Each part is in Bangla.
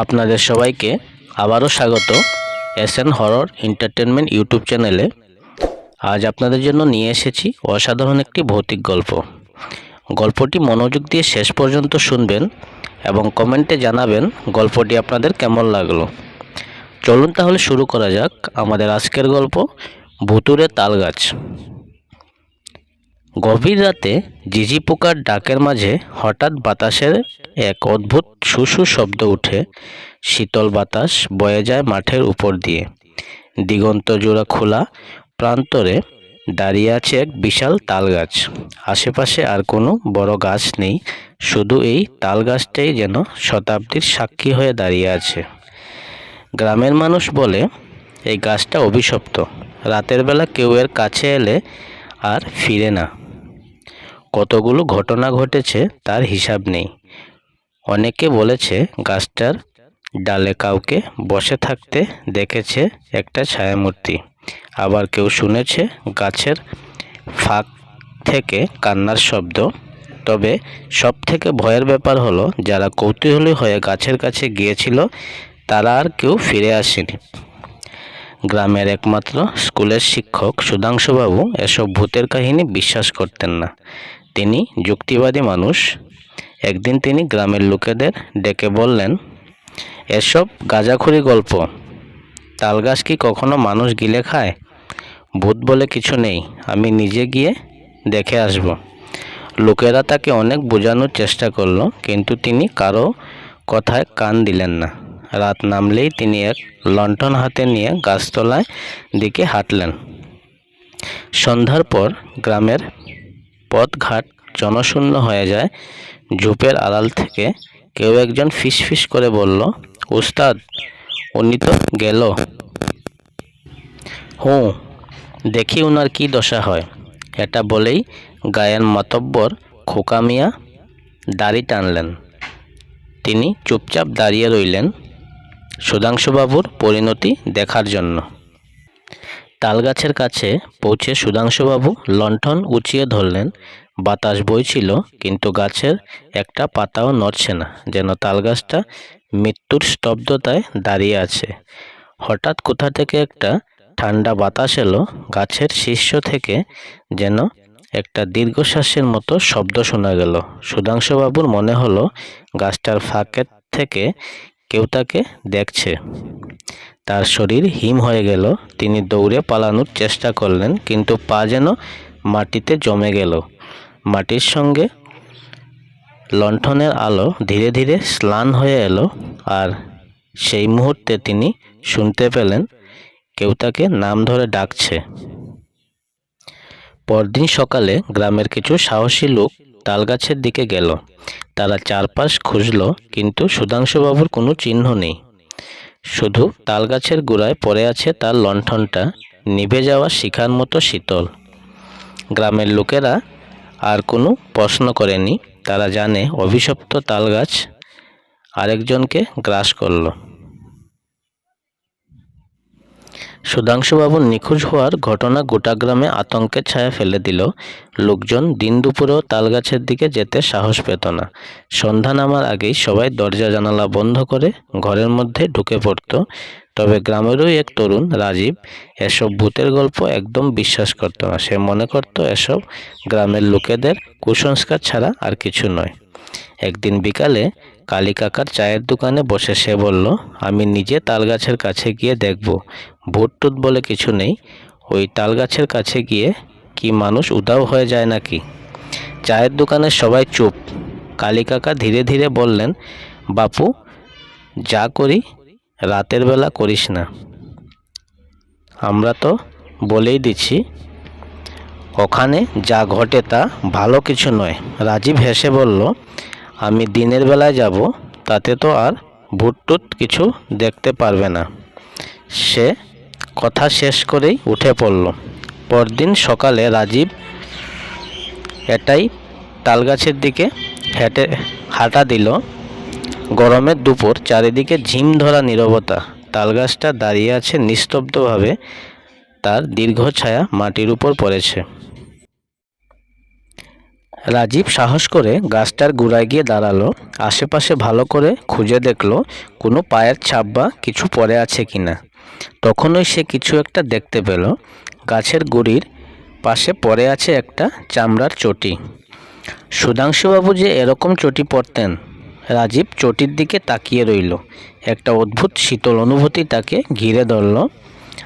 আপনাদের সবাইকে আবারও স্বাগত S N horror entertainment YouTube চ্যানেলে। আজ আপনাদের জন্য নিয়ে এসেছি অসাধারণ একটি ভৌতিক গল্প। গল্পটি মনোযোগ দিয়ে শেষ পর্যন্ত শুনবেন এবং কমেন্টে জানাবেন গল্পটি আপনাদের কেমন লাগল। চলুন তাহলে শুরু করা যাক আমাদের আজকের গল্প ভুতুরে তালগাছ গভীর রাতে ঝিঝি পোকার ডাকের মাঝে হঠাৎ বাতাসের এক অদ্ভুত সুসু শব্দ উঠে। শীতল বাতাস বয়ে যায় মাঠের উপর দিয়ে। দিগন্ত জোড়া খোলা প্রান্তরে দাঁড়িয়ে আছে এক বিশাল তাল গাছ আশেপাশে আর কোনো বড় গাছ নেই, শুধু এই তাল গাছটাই যেন শতাব্দীর সাক্ষী হয়ে দাঁড়িয়ে আছে। গ্রামের মানুষ বলে, এই গাছটা অভিশপ্ত। রাতের বেলা কেউ এর কাছে এলে আর ফিরে না। কতগুলো ঘটনা ঘটেছে তার হিসাব নেই। অনেকে বলেছে গাছটার ডালে কাউকে বসে থাকতে দেখেছে একটা ছায়ামূর্তি। আবার কেউ শুনেছে গাছের ফাঁক থেকে কান্নার শব্দ। তবে সব থেকে ভয়ের ব্যাপার হলো, যারা কৌতূহলী হয়ে গাছের কাছে গিয়েছিল, তারা আর কেউ ফিরে আসেনি। গ্রামের একমাত্র স্কুলের শিক্ষক সুধাংশুবাবু এসব ভূতের কাহিনী বিশ্বাস করতেন না। তিনি যুক্তিবাদী মানুষ। একদিন তিনি গ্রামের লোকেদের ডেকে বললেন, এসব গাঁজাখুরি গল্প, তালগাছ কি কখনো মানুষ গিলে খায়? ভূত বলে কিছু নেই, আমি নিজে গিয়ে দেখে আসব। লোকেরা তাকে অনেক বোঝানোর চেষ্টা করল, কিন্তু তিনি কারও কথায় কান দিলেন না। রাত নামলেই তিনি এক লণ্ঠন হাতে নিয়ে গাছতলায় দিকে হাঁটলেন। সন্ধ্যার পর গ্রামের পথঘাট জনশূন্য হয়ে যায়। ঝোপের আড়াল থেকে কেউ একজন ফিস ফিস করে বলল উস্তাদ উনি তো গেল। হুঁ, দেখি ওনার কি দশা হয়। এটা বলেই গায়ের মাতব্বর খোকা মিয়া দাড়ি টানলেন। তিনি চুপচাপ দাঁড়িয়ে রইলেন সুধাংশুবাবুর পরিণতি দেখার জন্য। তালগাছের কাছে পৌঁছে সুধাংশুবাবু লণ্ঠন উঁচিয়ে ধরলেন। বাতাস বইছিল, কিন্তু গাছের একটা পাতাও নড়ছে না, যেন তালগাছটা মৃত্যুর স্তব্ধতায় দাঁড়িয়ে আছে। হঠাৎ কোথা থেকে একটা ঠান্ডা বাতাস এলো, গাছের শীর্ষ থেকে যেন একটা দীর্ঘশ্বাসের মতো শব্দ শোনা গেল। সুধাংশুবাবুর মনে হলো, গাছটার ফাঁকের থেকে কেউ তাকে দেখছে। তার শরীর হিম হয়ে গেল। তিনি দৌড়ে পালানোর চেষ্টা করলেন, কিন্তু পা যেন মাটিতে জমে গেল। মাটির সঙ্গে লণ্ঠনের আলো ধীরে ধীরে স্নান হয়ে এলো আর সেই মুহূর্তে তিনি শুনতে পেলেন, কেউ তাকে নাম ধরে ডাকছে। পরদিন সকালে গ্রামের কিছু সাহসী লোক তালগাছের দিকে গেল। তারা চারপাশ খুঁজল, কিন্তু সুধাংশুবাবুর কোনো চিহ্ন নেই। শুধু তালগাছের গোড়ায় পড়ে আছে তার লণ্ঠনটা, নিভে যাওয়া শিখার মতো শীতল। গ্রামের লোকেরা আর কোনো প্রশ্ন করেনি। তারা জানে অভিশপ্ত তালগাছ আরেকজনকে গ্রাস করল। সুধাংশুবাবুর নিখোঁজ হওয়ার ঘটনা গোটা গ্রামে আতঙ্কের ছায়া ফেলে দিল। লোকজন দিন দুপুরেও তালগাছের দিকে যেতে সাহস পেত না। সন্ধ্যা নামার আগেই সবাই দরজা জানালা বন্ধ করে ঘরের মধ্যে ঢুকে পড়তো। তবে গ্রামেরই এক তরুণ, রাজীব, এসব ভূতের গল্প একদম বিশ্বাস করত না। সে মনে করত এসব গ্রামের লোকেদের কুসংস্কার ছাড়া আর কিছু নয়। একদিন বিকালে কালী কাকার চায়ের দোকানে বসে সে বলল, আমি নিজে তালগাছের কাছে গিয়ে দেখব। ভূত বলে কিছু নেই। ওই তালগাছের কাছে গিয়ে কি মানুষ উদাও হয়ে যায় নাকি? চায়ের দোকানে সবাই চুপ। কালী কাকা ধীরে ধীরে বললেন, বাপু, যা করি, রাতের বেলা করিস না। আমরা তো বলেই দিচ্ছি, ওখানে যা ঘটে তা ভালো কিছু নয়। রাজীব হেসে বলল, আমি দিনের বেলায় যাব, তাতে তো আর ভুটটুত কিছু দেখতে পারবে না। সে কথা শেষ করেই উঠে পড়ল। পরদিন সকালে রাজীব এটাই তালগাছের দিকে হেঁটে হাঁটা দিল। গরমের দুপুর, চারিদিকে ঝিম ধরা নীরবতা। তালগাছটা দাঁড়িয়ে আছে নিস্তব্ধভাবে। তার দীর্ঘ ছায়া মাটির উপর পড়েছে। রাজীব সাহস করে গাছটার গোড়ায় গিয়ে দাঁড়াল। আশেপাশে ভালো করে খুঁজে দেখল, কোনো পায়ের ছাপ বা কিছু পড়ে আছে কিনা। তখনই সে কিছু একটা দেখতে পেল। গাছের গুড়ির পাশে পড়ে আছে একটা চামড়ার চটি। সুধাংশুবাবু যে এরকম চটি পরতেন, রাজীব চটির দিকে তাকিয়ে রইল। একটা অদ্ভুত শীতল অনুভূতি তাকে ঘিরে ধরল।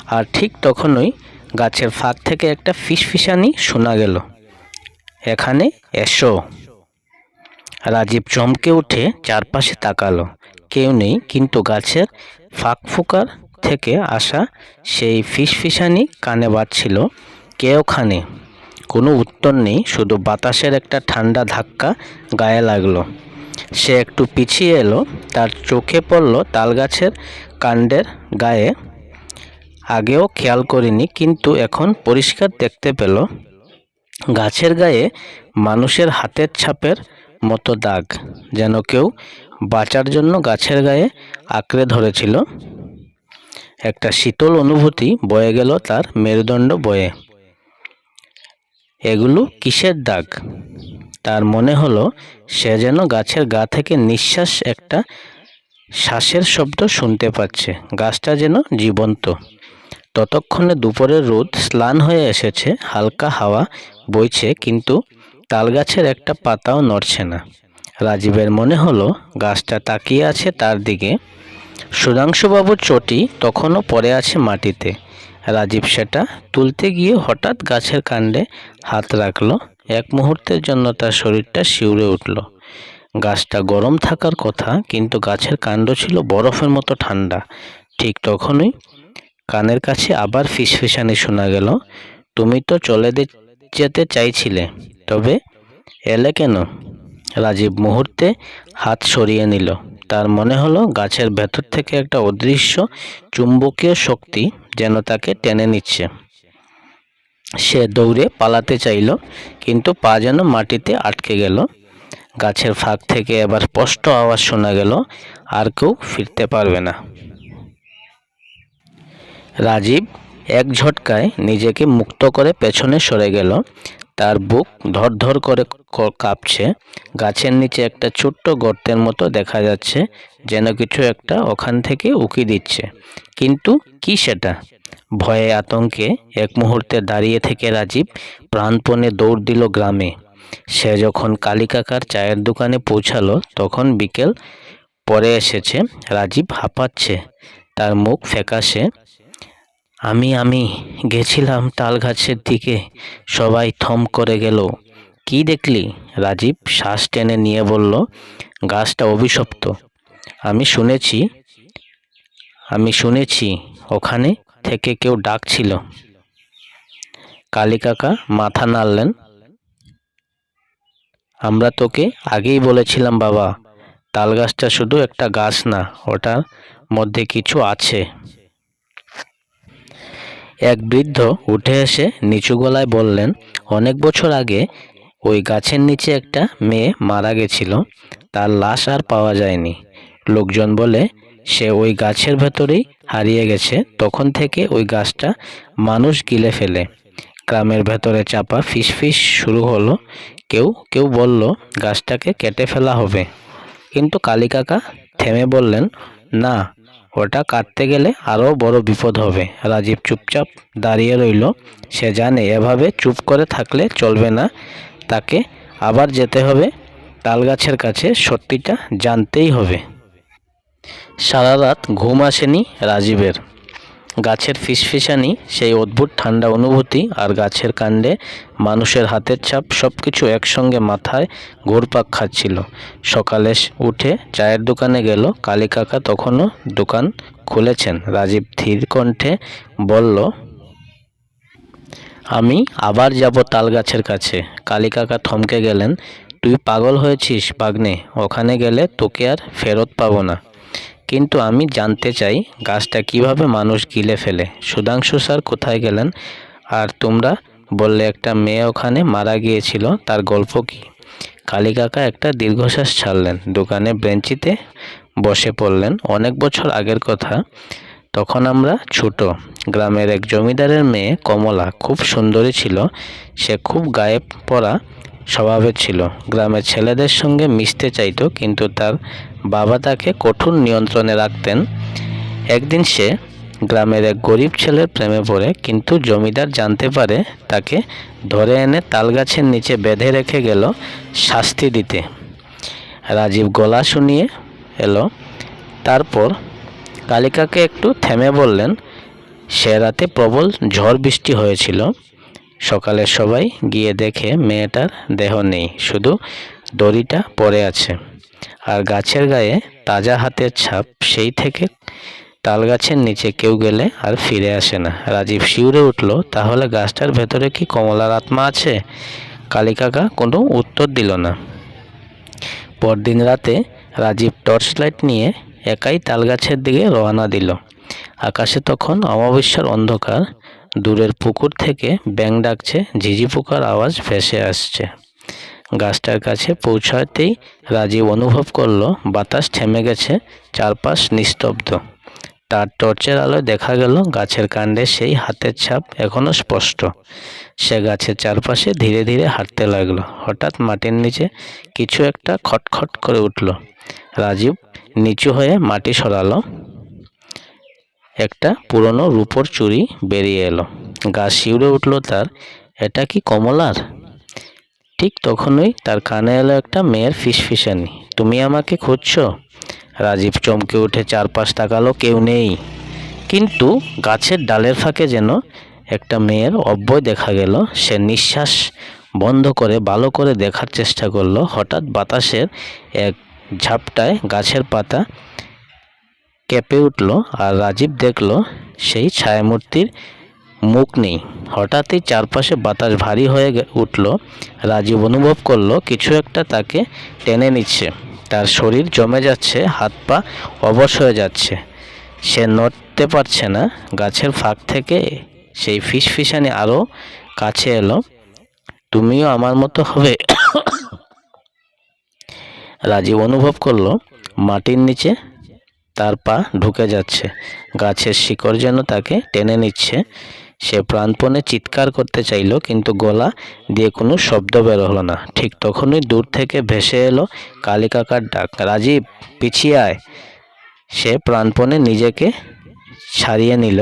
আর ঠিক তখনই গাছের ফাঁক থেকে একটা ফিসফিসানি শোনা গেল। এখানে এসো। রাজীব চমকে উঠে চারপাশে তাকালো। কেউ নেই, কিন্তু গাছের ফাঁক ফোকার থেকে আসা সেই ফিসফিসানি কানে বাজছিল। কে ওখানে কোনো উত্তর নেই, শুধু বাতাসের একটা ঠান্ডা ধাক্কা গায়ে লাগল। সে একটু পিছিয়ে এলো, তার চোখে পড়ল তালগাছের কাণ্ডের গায়ে। আগেও খেয়াল করিনি, কিন্তু এখন পরিষ্কার দেখতে পেল, গাছের গায়ে মানুষের হাতের ছাপের মতো দাগ, যেন কেউ বাঁচার জন্য গাছের গায়ে আঁকড়ে ধরেছিল। একটা শীতল অনুভূতি বয়ে গেল তার মেরুদণ্ড বয়ে। এগুলো কিসের দাগ? তার মনে হলো সে যেন গাছের গা থেকে নিঃশ্বাস একটা শ্বাসের শব্দ শুনতে পাচ্ছে। গাছটা যেন জীবন্ত। ততক্ষণে দুপুরের রোদ স্নান হয়ে এসেছে, হালকা হাওয়া বইছে, কিন্তু তালগাছের একটা পাতাও নড়ছে না। রাজীবের মনে হলো গাছটা তাকিয়ে আছে তার দিকে। সুধাংশুবাবুর চটি তখনও পড়ে আছে মাটিতে। রাজীব সেটা তুলতে গিয়ে হঠাৎ গাছের কাণ্ডে হাত রাখল। এক মুহূর্তের জন্য তার শরীরটা শিউরে উঠল। গাছটা গরম থাকার কথা, কিন্তু গাছের কাণ্ড ছিল বরফের মতো ঠান্ডা। ঠিক তখনই কানের কাছে আবার ফিসফিসানি শোনা গেল, তুমি তো চলে যেতে চাইছিলে, তবে এলে কেন? রাজীব মুহূর্তে হাত সরিয়ে নিল। তার মনে হলো গাছের ভেতর থেকে একটা অদৃশ্য চুম্বকীয় শক্তি যেন তাকে টেনে নিচ্ছে। সে দৌড়ে পালাতে চাইল, কিন্তু পা যেন মাটিতে আটকে গেল। গাছের ফাঁক থেকে এবার স্পষ্ট আওয়াজ শোনা গেল, আর কেউ ফিরতে পারবে না। রাজীব এক ঝটকায় নিজেকে মুক্ত করে পেছনে সরে গেল। তার বুক ধরধর করে কাঁপছে। গাছের নিচে একটা ছোট্ট গর্তের মতো দেখা যাচ্ছে, যেন কিছু একটা ওখান থেকে উকি দিচ্ছে। কিন্তু কি সেটা? ভয়ে আতঙ্কে এক মুহূর্তে দাঁড়িয়ে থেকে রাজীব প্রাণপণে দৌড় দিল গ্রামে। সে যখন কালিকাকার চায়ের দোকানে পৌঁছালো, তখন বিকেল পরে এসেছে। রাজীব হাঁপাচ্ছে। তার মুখ ফ্যাকাশে আমি আমি গেছিলাম তাল গাছের দিকে। সবাই থম করে গেল। কি দেখলি? রাজীব শ্বাস টেনে নিয়ে বলল, গাছটা অভিশপ্ত। আমি শুনেছি আমি শুনেছি, ওখানে থেকে কেউ ডাকছিল। কালী কাকা মাথা নাড়লেন। আমরা তোকে আগেই বলেছিলাম বাবা তাল গাছটা শুধু একটা গাছ না, ওটার মধ্যে কিছু আছে। এক বৃদ্ধ উঠে এসে নিচু গলায় বললেন, অনেক বছর আগে ওই গাছের নিচে একটা মেয়ে মারা গেছিল। তার লাশ আর পাওয়া যায়নি। লোকজন বলে, সে ওই গাছের ভেতরেই হারিয়ে গেছে। তখন থেকে ওই গাছটা মানুষ গিলে ফেলে। গ্রামের ভেতরে চাপা ফিসফিস শুরু হলো। কেউ কেউ বলল, গাছটাকে কেটে ফেলা হবে। কিন্তু কালী কাকা থেমে বললেন, না ওটা কাটতে গেলে আরও বড় বিপদ হবে। রাজীব চুপচাপ দাঁড়িয়ে রইল। সে জানে এভাবে চুপ করে থাকলে চলবে না। তাকে আবার যেতে হবে। তালগাছের কাছে সত্যিটা জানতেই হবে। সারা রাত ঘুম আসেনি রাজীবের। গাছের ফিসফিসানি, সেই অদ্ভুত ঠান্ডা অনুভূতি আর গাছের কাণ্ডে মানুষের হাতের ছাপ সব কিছু একসঙ্গে মাথায় ঘুরপাক খাচ্ছিল। সকালে উঠে চায়ের দোকানে গেল। কালী কাকা তখনও দোকান খুলেছেন। রাজীব ধীর কণ্ঠে বলল, আমি আবার যাব তাল গাছের কাছে। কালী কাকা থমকে গেলেন, তুই পাগল হয়েছিস বাগনে। ওখানে গেলে তোকে আর ফেরত পাবো না। কিন্তু আমি জানতে চাই গাছটা কীভাবে মানুষ গিলে ফেলে? সুধাংশু স্যার কোথায় গেলেন? আর তোমরা বললে একটা মেয়ে ওখানে মারা গিয়েছিল, তার গল্প কি? কালী কাকা একটা দীর্ঘশ্বাস ছাড়লেন, দোকানে বেঞ্চিতে বসে পড়লেন। অনেক বছর আগের কথা। তখন আমরা ছোট। গ্রামের এক জমিদারের মেয়ে কমলা খুব সুন্দরী ছিল। সে খুব গায়ে পড়া স্বভাবের ছিল। গ্রামের ছেলেদের সঙ্গে মিশতে চাইতো, কিন্তু তার বাবা তাকে কঠোর নিয়ন্ত্রণে রাখতেন। একদিন সে গ্রামের এক গরিব ছেলের প্রেমে পড়ে, কিন্তু জমিদার জানতে পারে তাকে ধরে এনে তালগাছের নিচে বেঁধে রেখে গেল শাস্তি দিতে। রাজীব গলা শুনিয়ে এলো। তারপর কালিকাকে একটু থেমে বললেন, সে রাতে প্রবল ঝড় বৃষ্টি হয়েছিল। সকালে সবাই গিয়ে দেখে মেয়েটার দেহ নেই, শুধু দড়িটা পড়ে আছে। আর গাছের গায়ে তাজা হাতের ছাপ, সেই থেকে তাল গাছের নিচে কেউ গেলে আর ফিরে আসে না। রাজীব শিউরে উঠল, তাহলে গাছটার ভেতরে কি কমলার আত্মা আছে? কালিকাকা কোনো উত্তর দিল না। পরদিন রাতে রাজীব টর্চ লাইট নিয়ে একাই তালগাছের দিকে রওনা দিল। আকাশে তখন অমাবস্যার অন্ধকার দূরের পুকুর থেকে ব্যাং ডাকছে, ঝিঝি পোকার আওয়াজ ভেসে আসছে। গাছটার কাছে পৌঁছাতেই রাজীব অনুভব করল, বাতাস থেমে গেছে, চারপাশ নিস্তব্ধ। তার টর্চের আলোয় দেখা গেল, গাছের কাণ্ডে সেই হাতের ছাপ এখনও স্পষ্ট। সে গাছের চারপাশে ধীরে ধীরে হাঁটতে লাগল। হঠাৎ মাটির নিচে কিছু একটা খটখট করে উঠল। রাজীব নিচু হয়ে মাটি সরালো। একটা পুরনো রূপোর চুরি বেরিয়ে এলো। গা শিউরে উঠল তার, এটা কি কমলার? ঠিক তখনই তার কানে এলো একটা মেয়ের ফিসফিসানি। তুমি আমাকে খুঁজছো? রাজীব চমকে উঠে চারপাশ তাকালো, কেউ নেই। কিন্তু গাছের ডালের ফাঁকে যেন একটা মেয়ের অব্যয় দেখা গেল। সে নিঃশ্বাস বন্ধ করে ভালো করে দেখার চেষ্টা করল। হঠাৎ বাতাসের এক ঝাপটায় গাছের পাতা কেঁপে উঠল আর রাজীব দেখল সেই ছায়ামূর্তির মুখ নেই। হঠাৎই চারপাশে বাতাস ভারী হয়ে উঠল। রাজীব অনুভব করল কিছু একটা তাকে টেনে নিচ্ছে। তার শরীর জমে যাচ্ছে, হাত পা অবশ হয়ে যাচ্ছে। সে নড়তে পারছে না। গাছের ফাঁক থেকে সেই ফিসফিসানি আরও কাছে এলো। তুমিও আমার মতো হবে? রাজীব অনুভব করল, মাটির নিচে তার পা ঢুকে যাচ্ছে। গাছের শিকড় যেন তাকে টেনে নিচ্ছে। সে প্রাণপণে চিৎকার করতে চাইলো, কিন্তু গলা দিয়ে কোনো শব্দ বের হলো না। ঠিক তখনই দূর থেকে ভেসে এলো কালিকাকার ডাক, রাজীব, পিছিয়ে আয়। সে প্রাণপণে নিজেকে ছাড়িয়ে নিল।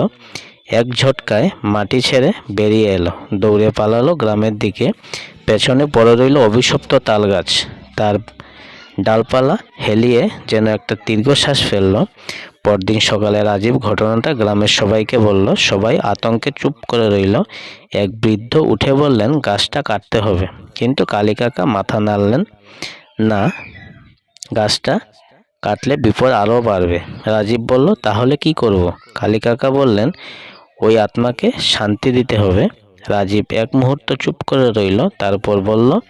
এক ঝটকায় মাটি ছেড়ে বেরিয়ে এলো। দৌড়ে পালালো গ্রামের দিকে। পেছনে পড়ে রইল অভিশপ্ত তাল গাছ। তার ডালপালা হেলিয়ে যেন একটা দীর্ঘশ্বাস ফেলল। পরদিন সকালে রাজীব ঘটনাটা গ্রামের সবাইকে বলল। সবাই আতঙ্কে চুপ করে রইল। এক বৃদ্ধ উঠে বললেন, গাছটা কাটতে হবে। কিন্তু কালিকাকা মাথা নাড়লেন, না, গাছটা কাটলে বিপদ আরও বাড়বে। রাজীব বলল, তাহলে কি করব? কালিকাকা বললেন, ওই আত্মাকে শান্তি দিতে হবে। রাজীব এক মুহূর্ত চুপ করে রইল, তারপর বলল,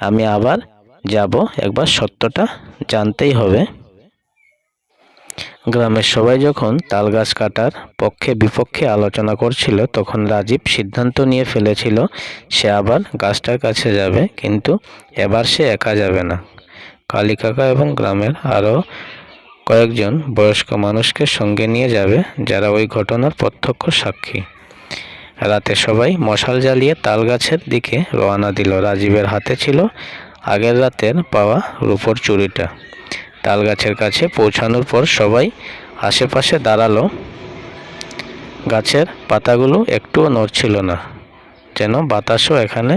আমি আবার যাব, একবার সত্যটা জানতেই হবে। গ্রামের সবাই যখন তাল গাছ কাটার পক্ষে বিপক্ষে আলোচনা করছিল, তখন রাজীব সিদ্ধান্ত নিয়ে ফেলেছিল, সে আবার গাছটার কাছে যাবে, কিন্তু এবার সে একা যাবে না। কালী কাকা এবং গ্রামের আরও কয়েকজন বয়স্ক মানুষকে সঙ্গে নিয়ে যাবে, যারা ওই ঘটনার প্রত্যক্ষ সাক্ষী। রাতে সবাই মশাল জ্বালিয়ে তাল গাছের দিকে রওনা দিল। রাজীবের হাতে ছিল আগের রাতের পাওয়া রূপোর চুড়িটা তাল গাছের কাছে পৌঁছানোর পর সবাই আশেপাশে দাঁড়াল। গাছের পাতাগুলো একটুও নড়ছিল না, যেন বাতাসও এখানে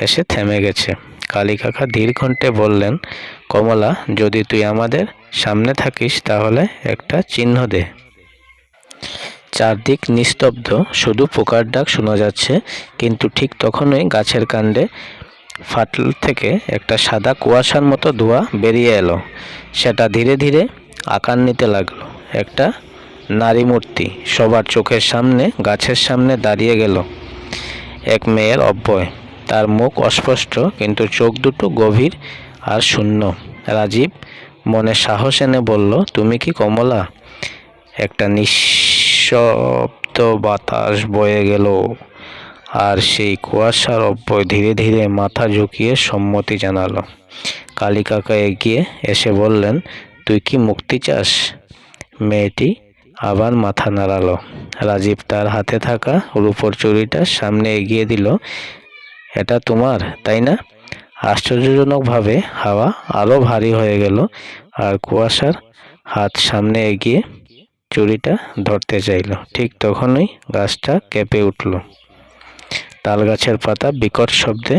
এসে থেমে গেছে। কালী কাকা ধীর বললেন, কমলা, যদি তুই আমাদের সামনে থাকিস তাহলে একটা চিহ্ন দে। চারদিক নিস্তব্ধ, শুধু পোকার ডাক শোনা যাচ্ছে, কিন্তু ঠিক তখনই গাছের কাণ্ডে ফাটল থেকে একটা সাদা কুয়াশার মতো ধোঁয়া বেরিয়ে এলো। সেটা ধীরে ধীরে আকার নিতে লাগল। একটা নারী মূর্তি সবার চোখের সামনে, গাছের সামনে দাঁড়িয়ে গেল। এক মেয়ের অব্যয়। তার মুখ অস্পষ্ট, কিন্তু চোখ দুটো গভীর আর শূন্য। রাজীব মনে সাহস এনে বলল, তুমি কি কমলা? একটা নিঃশব্দ বাতাস বয়ে গেল। আর সেই কুয়াশার অব্যয় ধীরে ধীরে মাথা ঝুঁকিয়ে সম্মতি জানালো। কালী কাকা এগিয়ে এসে বললেন, তুই কি মুক্তি চাস? মেয়েটি আবার মাথা নাড়ালো। রাজীব তার হাতে থাকা রূপোর চুড়িটা সামনে এগিয়ে দিল। এটা তোমার, তাই না? আশ্চর্যজনকভাবে হাওয়া আরও ভারী হয়ে গেল আর কুয়াশার হাত সামনে এগিয়ে চুরিটা ধরতে চাইল। ঠিক তখনই গাছটা কেঁপে উঠল। তাল গাছের পাতা বিকট শব্দে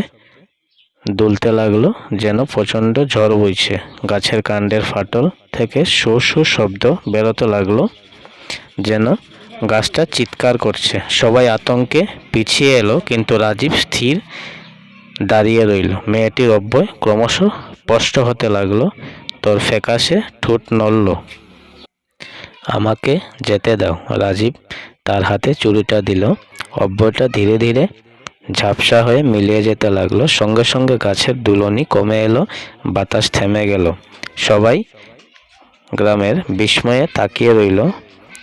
দুলতে লাগল, যেন প্রচণ্ড ঝড় বইছে। গাছের কাণ্ডের ফাটল থেকে শো শো শব্দ বেরোতে লাগল, যেন গাছটা চিৎকার করছে। সবাই আতঙ্কে পিছিয়ে এলো, কিন্তু রাজীব স্থির দাঁড়িয়ে রইল। মেয়েটির অব্যয় ক্রমশ স্পষ্ট হতে লাগল, তোর ফ্যাকাশে ঠোঁট নড়ল। আমাকে যেতে দাও। রাজীব তার হাতে চুরিটা দিল। অব্যয়টা ধীরে ধীরে ঝাপসা হয়ে মিলিয়ে যেতে লাগল। সঙ্গে সঙ্গে গাছের দুলনি কমে এলো, বাতাস থেমে গেল। সবাই গ্রামের বিস্ময়ে তাকিয়ে রইল।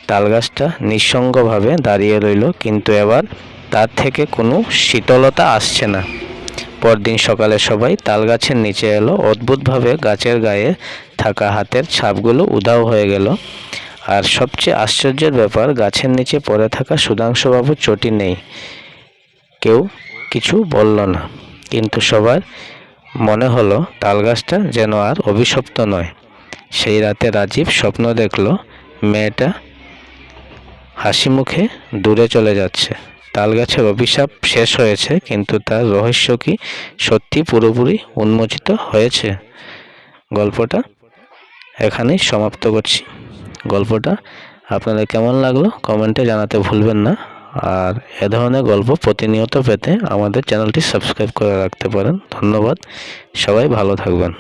তালগাছটা নিঃসঙ্গভাবে দাঁড়িয়ে রইল, কিন্তু এবার তার থেকে কোনো শীতলতা আসছে না। পরদিন সকালে সবাই তালগাছের নিচে এলো। অদ্ভুতভাবে গাছের গায়ে থাকা হাতের ছাপগুলো উধাও হয়ে গেল। আর সবচেয়ে আশ্চর্যের ব্যাপার, গাছের নিচে পড়ে থাকা সুধাংশুবাবুর চটি নেই। কেউ কিছু বলল না। কিন্তু সবার মনে হলো তালগাছটা যেন আর অভিশপ্ত নয়। সেই রাতে রাজীব স্বপ্ন দেখল মেয়েটা হাসি মুখে দূরে চলে যাচ্ছে। তালগাছের অভিশাপ শেষ হয়েছে, কিন্তু তার রহস্য কি সত্যি পুরোপুরি উন্মোচিত হয়েছে? গল্পটা এখানেই সমাপ্ত করছি। গল্পটা আপনাদের কেমন লাগল কমেন্টে জানাতে ভুলবেন না। আর এ ধরনের গল্প প্রতিনিয়ত পেতে আমাদের চ্যানেলটি সাবস্ক্রাইব করে রাখতে পারেন। ধন্যবাদ। সবাই ভালো থাকবেন।